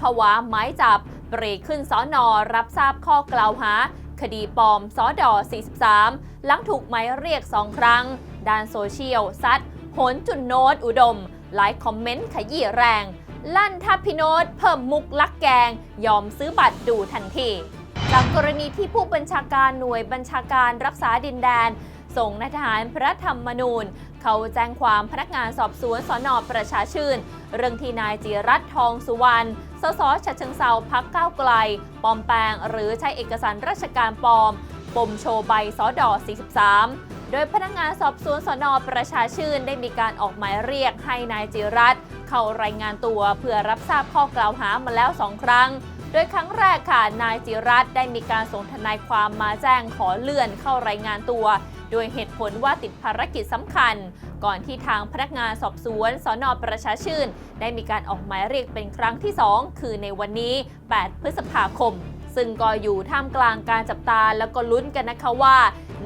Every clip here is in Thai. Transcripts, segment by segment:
ผวาหมายจับปรีขึ้นสอนอรับทราบข้อกล่าวหา คดีปลอมสอดอ 43 หลังถูกหมายเรียกสองครั้ง ด้านโซเชียลซัดโหนจุนโนตอุดม หลายคอมเมนต์ขยี้แรง ลั่นทัพพิโนตเพิ่มมุกลักแกง ยอมซื้อบัตรดูทันทีจากกรณีที่ผู้บัญชาการหน่วยบัญชาการรักษาดินแดน ส่งนายทหารพระธรรมนูญ เขาแจ้งความพนักงานสอบสวนสอนอประชาชื่น เรื่องที่นายจิรัตทองสุวรรณสสฉะเชิงเซาพักก้าวไกล ปลอมแปลง หรือใช้เอกสารราชการปลอมปมโชว์ใบสอดอ43โดยพนักงานสอบสวนสนประชาชื่นได้มีการออกหมายเรียกให้นายจิรัตเข้ารายงานตัวเพื่อรับทราบข้อกล่าวหามาแล้วสองครั้ง โดยครั้งแรกค่ะนายจิรัตได้มีการส่งทนายความมาแจ้งขอเลื่อนเข้ารายงานตัว โดยเหตุผลว่าติดภารกิจสำคัญ ก่อนที่ทางพนักงานสอบสวนสอนอประชาชื่น ได้มีการออกหมายเรียกเป็นครั้งที่ 2 คือในวันนี้ 8 พฤษภาคม ซึ่งก็อยู่ท่ามกลางการจับตาแล้วก็ลุ้นกันนะคะว่า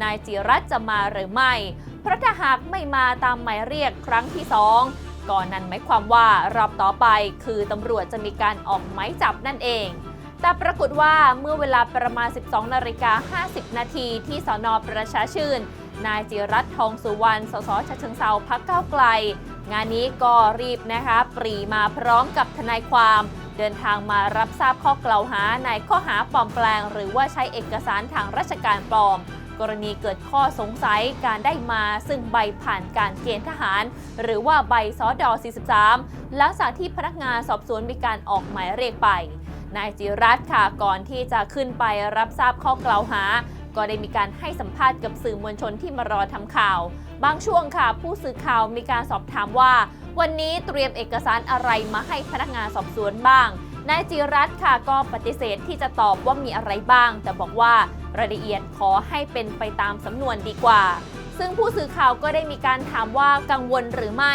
นายจิรัตจะมาหรือไม่ เพราะถ้าหากไม่มาตามหมายเรียกครั้งที่ 2ก่อนนั้นหมายความว่ารอบต่อไปคือตำรวจจะมีการออกหมายจับนั่นเอง แต่ปรากฏว่าเมื่อเวลาประมาณ 12นาฬิกา50 นาทีที่สอนอประชาชื่น นายจิรัตทองสุวรรณ สสฉะเชิงเซาพักเก้าไกล งานนี้ก็รีบนะคะปรีมาพร้อมกับทนายความเดินทางมารับทราบข้อกล่าวหาในข้อหาปลอมแปลง หรือว่าใช้เอกสารทางราชการปลอม กรณีเกิดข้อสงสัยการได้มาซึ่งใบผ่านการเกณฑ์ทหาร หรือว่าใบสอดอ43 หลังจากที่พนักงานสอบสวนมีการออกหมายเรียกไป นายจิรัตค่ะก่อนที่จะขึ้นไปรับทราบข้อกล่าวหา ก็ได้มีการให้สัมภาษณ์กับสื่อมวลชนที่มารอทำข่าว บางช่วงค่ะ ผู้สื่อข่าวมีการสอบถามว่า วันนี้เตรียมเอกสารอะไรมาให้พนักงานสอบสวนบ้างนายจิรัตค่ะก็ปฏิเสธที่จะตอบว่ามีอะไรบ้าง แต่บอกว่ารายละเอียดขอให้เป็นไปตามสำนวนดีกว่า ซึ่งผู้สื่อข่าวก็ได้มีการถามว่ากังวลหรือไม่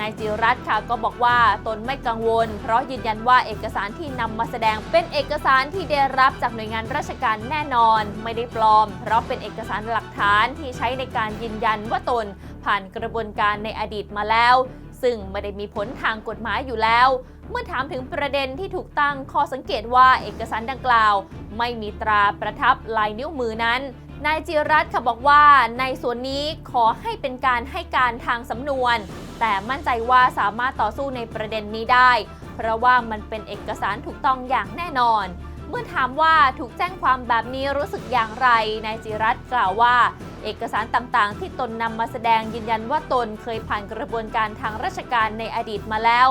นายจิรัตค่ะก็บอกว่าตนไม่กังวล เพราะยืนยันว่าเอกสารที่นำมาแสดงเป็นเอกสารที่ได้รับจากหน่วยงานราชการแน่นอน ไม่ได้ปลอม เพราะเป็นเอกสารหลักฐานที่ใช้ในการยืนยันว่าตนผ่านกระบวนการในอดีตมาแล้ว ซึ่งไม่ได้มีผลทางกฎหมายอยู่แล้วเมื่อถามถึงประเด็นที่ถูกตั้งข้อสังเกตว่าเอกสารดังกล่าว ไม่มีตราประทับลายนิ้วมือนั้น นายจิรัตน์ค่ะบอกว่าในส่วนนี้ขอให้เป็นการให้การทางสำนวน แต่มั่นใจว่าสามารถต่อสู้ในประเด็นนี้ได้ เพราะว่ามันเป็นเอกสารถูกต้องอย่างแน่นอน เมื่อถามว่าถูกแจ้งความแบบนี้รู้สึกอย่างไรนายจิรัตน์กล่าวว่า เอกสารต่างๆ ที่ตนนำมาแสดงยืนยันว่าตนเคยผ่านกระบวนการทางราชการในอดีตมาแล้ว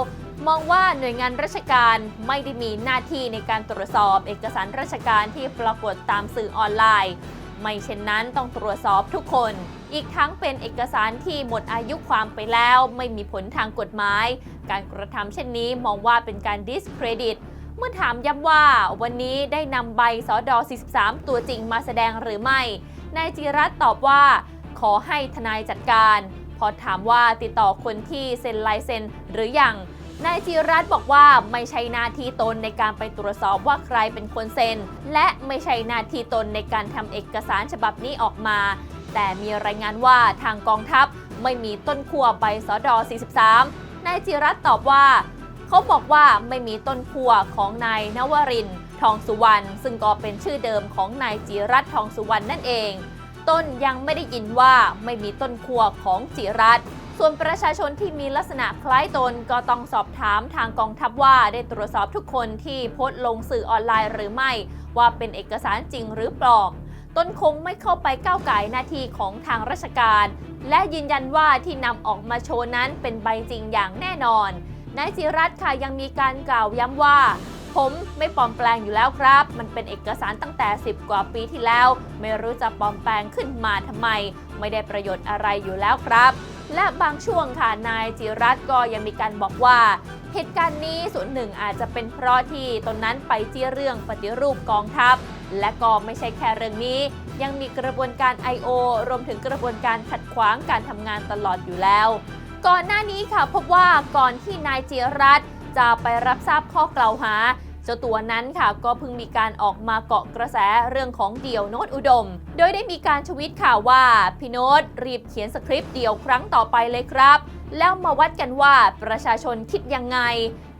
มองว่าหน่วยงานราชการไม่ได้มีหน้าที่ในการตรวจสอบ เอกสารราชการที่ปรากฏตามสื่อออนไลน์ ไม่เช่นนั้นต้องตรวจสอบทุกคน อีกทั้งเป็นเอกสารที่หมดอายุความไปแล้วไม่มีผลทางกฎหมาย การกระทำเช่นนี้มองว่าเป็นการดิสเครดิตเมื่อถามย้ำว่าวันนี้ได้นำใบสอดอ43 ตัวจริงมาแสดงหรือไม่ นายจิรัตตอบว่า ขอให้ทนายจัดการ พอถามว่าติดต่อคนที่เซ็นลายเซ็นหรือยัง นายจิรัตบอกว่าไม่ใช่หน้าที่ตนในการไปตรวจสอบว่าใครเป็นคนเซ็น และไม่ใช่หน้าที่ตนในการทำเอกสารฉบับนี้ออกมา แต่มีรายงานว่าทางกองทัพไม่มีต้นขั้วใบสอดอ43 นายจิรัตตอบว่า เขาบอกว่าไม่มีต้นขั้วของนายนวรินทองสุวรรณซึ่งก็เป็นชื่อเดิมของนายจิรัตทองสุวรรณนั่นเอง ต้นยังไม่ได้ยินว่าไม่มีต้นขั้วของจิรัตน์ ส่วนประชาชนที่มีลักษณะคล้ายตนก็ต้องสอบถามทางกองทัพว่าได้ตรวจสอบทุกคนที่โพสต์ลงสื่อออนไลน์หรือไม่ ว่าเป็นเอกสารจริงหรือปลอมต้นคงไม่เข้าไปก้าวไก่หน้าที่ของทางราชการ และยืนยันว่าที่นำออกมาโชว์นั้นเป็นใบจริงอย่างแน่นอนนายจิรัตน์ค่ะยังมีการกล่าวย้ำว่า ผมไม่ปลอมแปลงอยู่แล้วครับ มันเป็นเอกสารตั้งแต่ 10 กว่าปีที่แล้ว ไม่รู้จะปลอมแปลงขึ้นมาทำไม ไม่ได้ประโยชน์อะไรอยู่แล้วครับ และบางช่วงค่ะนายจิรัตก็ยังมีการบอกว่า เหตุการณ์นี้ส่วนหนึ่งอาจจะเป็นเพราะที่ตนนั้นไปจี้เรื่องปฏิรูปกองทัพ และก็ไม่ใช่แค่เรื่องนี้ ยังมีกระบวนการ I.O. รวมถึงกระบวนการขัดขวางการทำงานตลอดอยู่แล้ว ก่อนหน้านี้ค่ะพบว่าก่อนที่นายจิรัตจะไปรับทราบข้อกล่าวหา เจ้าตัวนั้นค่ะก็เพิ่งมีการออกมาเกาะกระแสเรื่องของเดี่ยวโน้ตอุดม โดยได้มีการทวิตข่าวว่าพี่โน้ตรีบเขียนสคริปต์เดี่ยวครั้งต่อไปเลยครับ แล้วมาวัดกันว่าประชาชนคิดยังไง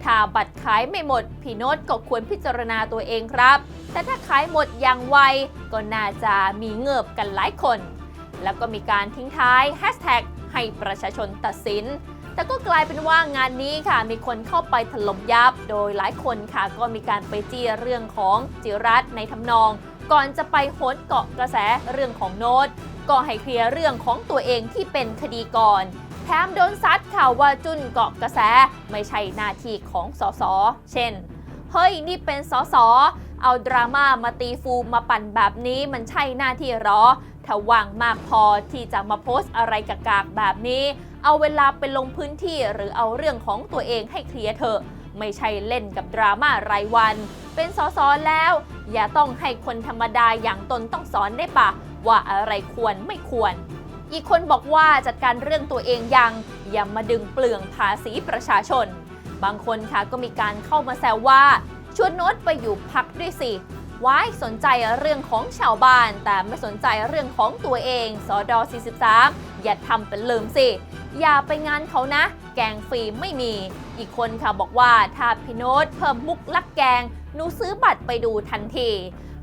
ถ้าบัตรขายไม่หมด พี่โน้ตก็ควรพิจารณาตัวเองครับ แต่ถ้าขายหมดอย่างไวก็น่าจะมีเงือบกันหลายคน แล้วก็มีการทิ้งท้ายแฮชแท็กให้ประชาชนตัดสิน แต่ก็กลายเป็นว่างานนี้ค่ะ มีคนเข้าไปถล่มยับ โดยหลายคนค่ะก็มีการไปจี้เรื่องของจิรัตในทำนอง ก่อนจะไปโหนเกาะกระแสเรื่องของโน้ตก็ให้เคลียร์เรื่องของตัวเองที่เป็นคดีก่อนแถมโดนซัดข่าวว่าจุนเกาะกระแสไม่ใช่หน้าที่ของสสเช่น เฮ้ยนี่เป็นสสเอาดราม่ามาตีฟูมาปั่นแบบนี้มันใช่หน้าที่หรอถ้าว่างมากพอที่จะมาโพสต์อะไรกากๆแบบนี้ เอาเวลาไปลงพื้นที่หรือเอาเรื่องของตัวเองให้เคลียร์เถอะ ไม่ใช่เล่นกับดราม่ารายวัน เป็นสสแล้ว อย่าต้องให้คนธรรมดาอย่างตนต้องสอนได้ปะว่าอะไรควรไม่ควร อีกคนบอกว่าจัดการเรื่องตัวเองยัง อย่ามาดึงเปลืองภาษีประชาชน บางคนค่ะก็มีการเข้ามาแซวว่าชวนโน้ตไปอยู่พักด้วยสิ ไว้สนใจเรื่องของชาวบ้าน แต่ไม่สนใจเรื่องของตัวเองสอดอ43 อย่าทำเป็นลืมสิ อย่าไปงานเขานะ แกงฟรีไม่มี อีกคนค่ะบอกว่าถ้าพี่โน้ตเพิ่มมุกลักแกงหนูซื้อบัตรไปดูทันที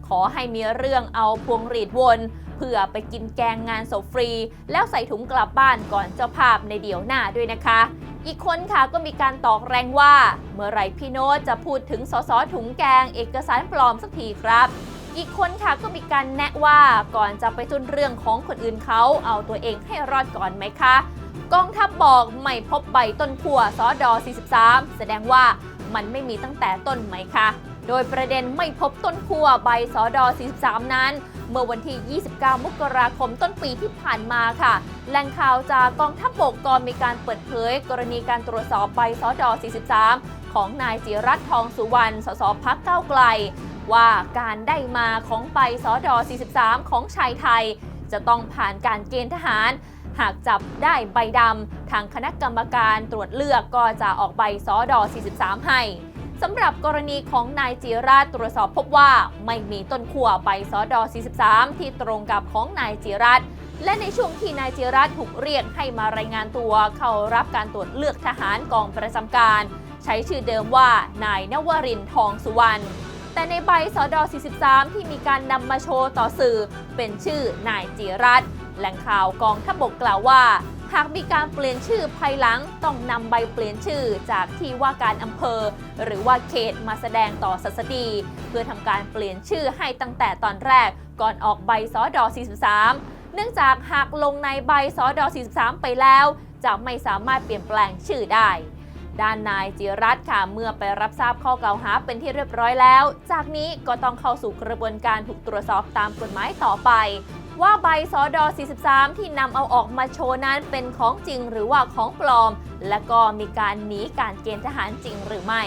ขอให้มีเรื่องเอาพวงหรีดวนเพื่อไปกินแกงงานศพฟรี แล้วใส่ถุงกลับบ้านก่อนเจ้าภาพในเดี๋ยวหน้าด้วยนะคะ อีกคนค่ะก็มีการตอกแรงว่า เมื่อไรพี่โน้ตจะพูดถึงสสถุงแกงเอกสารปลอมสักทีครับอีกคนค่ะก็มีการแนะว่าก่อนจะไปจุนเรื่องของคนอื่นเขาเอาตัวเองให้รอดก่อนไหมคะ กองทัพบอกไม่พบใบต้นขัวสอดอ43 แสดงว่ามันไม่มีตั้งแต่ต้นไหมคะ โดยประเด็นไม่พบต้นขัวใบสอดอ 43 นั้น เมื่อวันที่ 29 มกราคมต้นปีที่ผ่านมาค่ะ แหล่งข่าวจากกองทัพบกก็มีการเปิดเผย กรณีการตรวจสอบใบสอดอ 43 ของนายจิรัตทองสุวรรณ สสพักเก้าไกล ว่าการได้มาของใบสอดอ 43 ของชายไทย จะต้องผ่านการเกณฑ์ทหารหากจับได้ใบดำ ทางคณะกรรมการตรวจเลือกก็จะออกใบสอดอ 43 ให้ สำหรับกรณีของนายจิราตรวจสอบพบว่าไม่มีต้นขั้วใบสอดอ 43 ที่ตรงกับของนายจิรัตและในช่วงที่นายจิรัตถูกเรียกให้มารายงานตัวเข้ารับการตรวจเลือกทหารกองประจำการ ใช้ชื่อเดิมว่านายนวรินทองสุวรรณแต่ในใบสอดอ 43 ที่มีการนำมาโชว์ต่อสื่อ เป็นชื่อนายจิรัตแหล่งข่าวกองทัพบกกล่าวว่า หากมีการเปลี่ยนชื่อภายหลังต้องนำใบเปลี่ยนชื่อจากที่ว่าการอำเภอ หรือว่าเขตมาแสดงต่อสัสดี เพื่อทำการเปลี่ยนชื่อให้ตั้งแต่ตอนแรกก่อนออกใบสอดอ43 เนื่องจากหากลงในใบสอดอ43 ไปแล้ว จะไม่สามารถเปลี่ยนแปลงชื่อได้ด้านนายจิรัตค่ะเมื่อไปรับทราบข้อกล่าวหาเป็นที่เรียบร้อยแล้ว จากนี้ก็ต้องเข้าสู่กระบวนการถูกตรวจสอบตามกฎหมายต่อไป ว่าใบสอดอ 43 ที่นำเอาออกมาโชว์นั้นเป็นของจริงหรือว่าของปลอม และก็มีการหนีการเกณฑ์ทหารจริงหรือไม่